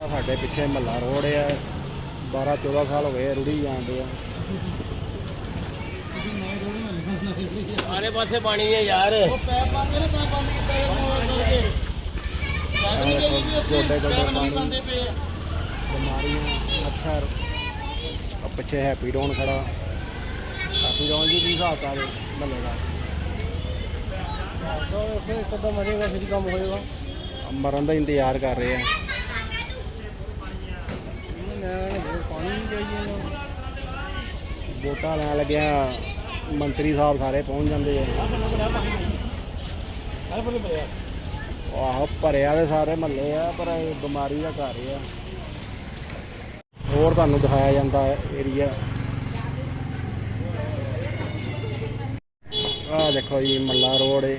ਸਾਡੇ ਪਿੱਛੇ ਮਹੱਲਾ ਰੋਡ ਆ। 12 14 ਸਾਲ ਹੋ ਗਏ ਰੁੜੀ ਜਾਂਦੇ ਆ। ਸਾਰੇ ਪਾਸੇ ਪਾਣੀ ਹੈ ਯਾਰ। ਗੋਡੇ ਗੋਡੇ ਪਾਣੀ। ਬਿਮਾਰੀਆਂ ਮੱਛਰ। ਆ ਪਿੱਛੇ ਹੈਪੀ ਡਾਊਨ ਖੜਾ। ਹੈਪੀ ਡਾਊਨ ਜੀ ਕੀ ਹਿਸਾਬ ਤਾਂ ਮਹੱਲੇ ਦਾ? ਕਦੋਂ ਮਰੇਗਾ ਫਿਰ ਕੰਮ ਹੋਏਗਾ। ਮਰਨ ਦਾ ਇੰਤਜ਼ਾਰ ਕਰ ਰਹੇ ਆ ਪਾਣੀ ਨਹੀਂ ਚਾਹੀਏ ਵੋਟਾਂ ਲੈਣ ਲੱਗਿਆ। ਮੰਤਰੀ ਸਾਹਿਬ ਸਾਰੇ ਪਹੁੰਚ ਜਾਂਦੇ ਆ। ਆਹੋ, ਭਰਿਆ ਦੇ ਸਾਰੇ ਮਹੱਲੇ ਆ, ਪਰ ਇਹ ਬਿਮਾਰੀ ਦਾ ਘਰ ਆ। ਹੋਰ ਤੁਹਾਨੂੰ ਦਿਖਾਇਆ ਜਾਂਦਾ ਏਰੀਆ ਆਹ ਦੇਖੋ ਜੀ, ਮੱਲਾ ਰੋਡ ਏ।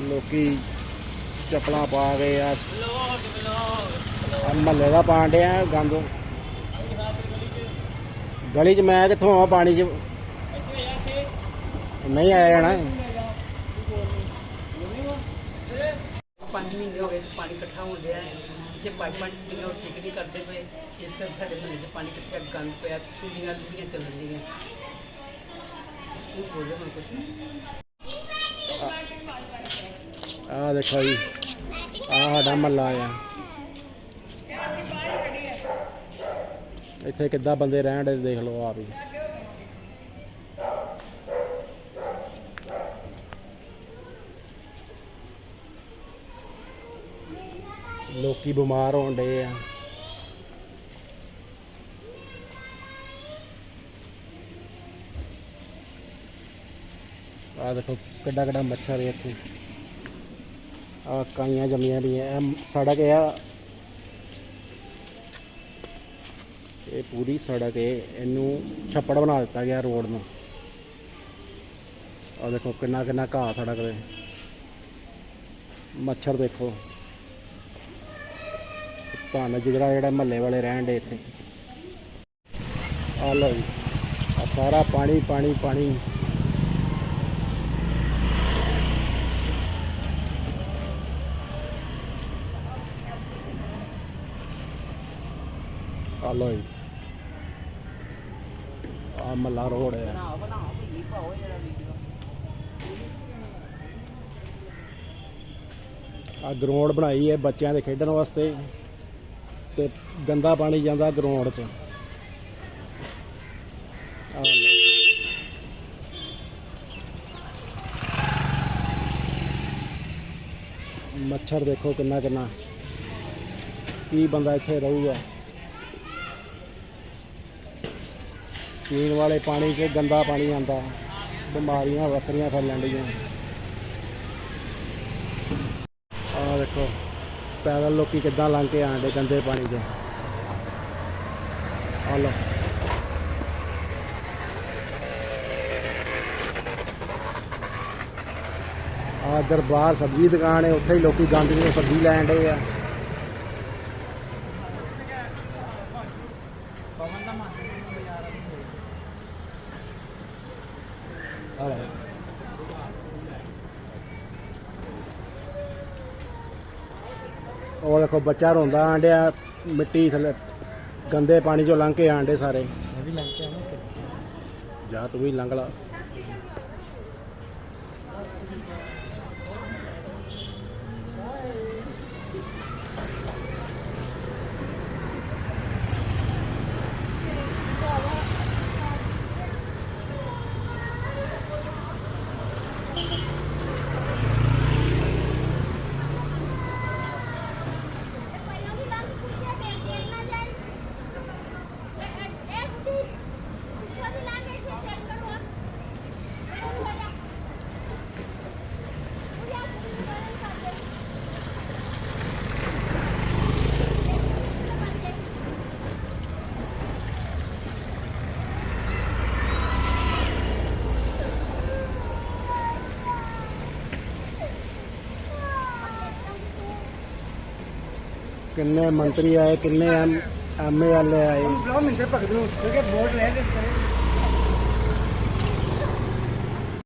ਲੋਕੀ ਚੱਪਲਾਂ ਪਾ ਗਏ ਆ। ਮਹੱਲੇ ਦਾ ਪਾਂਡਿਆ ਗੰਦ। ਗਲੀ 'ਚ ਮੈਂ ਕਿੱਥੋਂ ਆਵਾਂ ਪਾਣੀ 'ਚ? ਨਹੀਂ ਆਇਆ ਜਾਣਾ। ਪੰਜ ਮਹੀਨੇ ਹੋ ਗਏ ਤੇ ਪਾਣੀ ਇਕੱਠਾ ਹੋ। ਗਿਆ ਜੇ ਪਾਈਪਾਂ ਜਿਹੜੀਆਂ ਉਹ ਠੀਕ ਨਹੀਂ ਕਰਦੇ ਪਏ। ਇਸ ਕਰਕੇ ਸਾਡੇ ਮਹੱਲੇ 'ਚ ਪਾਣੀ ਇਕੱਠਾ ਗੰਦ ਪਿਆ ਸੁਲੀਆਂ ਲੁਲੀਆਂ ਚੱਲਣ ਦੀਆਂ ਉਹ ਬੋਲੇ ਹੁਣ ਕੁਛ ਆਹ ਦੇਖੋ ਜੀ ਆਹ ਸਾਡਾ ਮਹੱਲਾ ਆ। ਇੱਥੇ ਕਿੱਦਾਂ ਬੰਦੇ ਰਹਿਣ ਦੇ ਦੇਖ ਲਓ ਆਪ ਹੀ। ਲੋਕੀ ਬਿਮਾਰ ਹੋਣ ਡੇ ਆ। ਆਹ ਦੇਖੋ ਕਿੱਡਾ ਕਿੱਡਾ ਮੱਛਰ ਹੈ ਇੱਥੇ। ਆ ਕਾਈਆਂ ਜੰਮੀਆਂ ਵੀ ਐ ਸੜਕ ਆ ਇਹ ਪੂਰੀ ਸੜਕ ਹੈ, ਇਹਨੂੰ ਛੱਪੜ ਬਣਾ ਦਿੱਤਾ ਗਿਆ ਰੋਡ ਨੂੰ। ਆ ਦੇਖੋ ਕਿੰਨਾ ਕਿੰਨਾ ਘਾਹ ਸੜਕ ਦੇ ਮੱਛਰ ਦੇਖੋ। ਧੰਨ ਜਿਗਰਾ ਜਿਹੜਾ ਮਹੱਲੇ ਵਾਲੇ ਰਹਿਣ ਦੇ ਇੱਥੇ। ਆ ਲਓ ਜੀ ਆ ਸਾਰਾ ਪਾਣੀ ਪਾਣੀ ਪਾਣੀ। ਆ ਲਓ ਜੀ। ਆ ਮੱਲਾ ਰੋਡ ਹੈ। ਆ ਗਰਾਊਂਡ ਬਣਾਈ ਹੈ ਬੱਚਿਆਂ ਦੇ ਖੇਡਣ ਵਾਸਤੇ ਤੇ ਗੰਦਾ ਪਾਣੀ ਜਾਂਦਾ ਗਰਾਊਂਡ 'ਚ। ਮੱਛਰ ਦੇਖੋ ਕਿੰਨਾ ਕਿੰਨਾ। ਕੀ ਬੰਦਾ ਇੱਥੇ ਰਹੂਗਾ? ਪੀਣ ਵਾਲੇ ਪਾਣੀ 'ਚ ਗੰਦਾ ਪਾਣੀ ਆਂਦਾ ਬਿਮਾਰੀਆਂ ਵੱਖਰੀਆਂ ਫੈਲਣ ਡੀਆਂ ਆ ਦੇਖੋ, ਪੈਦਲ ਲੋਕੀ ਕਿੱਦਾਂ ਲੰਘ ਕੇ ਆਂਦੇ ਗੰਦੇ ਪਾਣੀ 'ਚ। ਆ ਲਓ। ਆ ਦਰਬਾਰ ਸਬਜ਼ੀ ਦੁਕਾਨ ਹੈ, ਉੱਥੇ ਹੀ ਲੋਕੀ ਗੰਦ ਦੀ ਸਬਜ਼ੀ ਲੈਣ ਡੇ ਆ। ਆ। ਉਹ ਦੇਖੋ ਬੱਚਾ ਰੋਂਦਾ ਆਂਡਿਆ ਮਿੱਟੀ ਥੱਲੇ ਗੰਦੇ ਪਾਣੀ ਚੋਂ ਲੰਘ ਕੇ ਆਂਡੇ ਸਾਰੇ। ਮੈਂ ਵੀ ਲੰਘ ਕੇ ਆਵਾਂ ਜਾ ਤੂੰ ਵੀ ਲੰਘ ਲਾ। ਕਿੰਨੇ ਮੰਤਰੀ ਆਏ ਕਿੰਨੇ ਐਮ ਐਮਏ ਵਾਲੇ ਆਏ?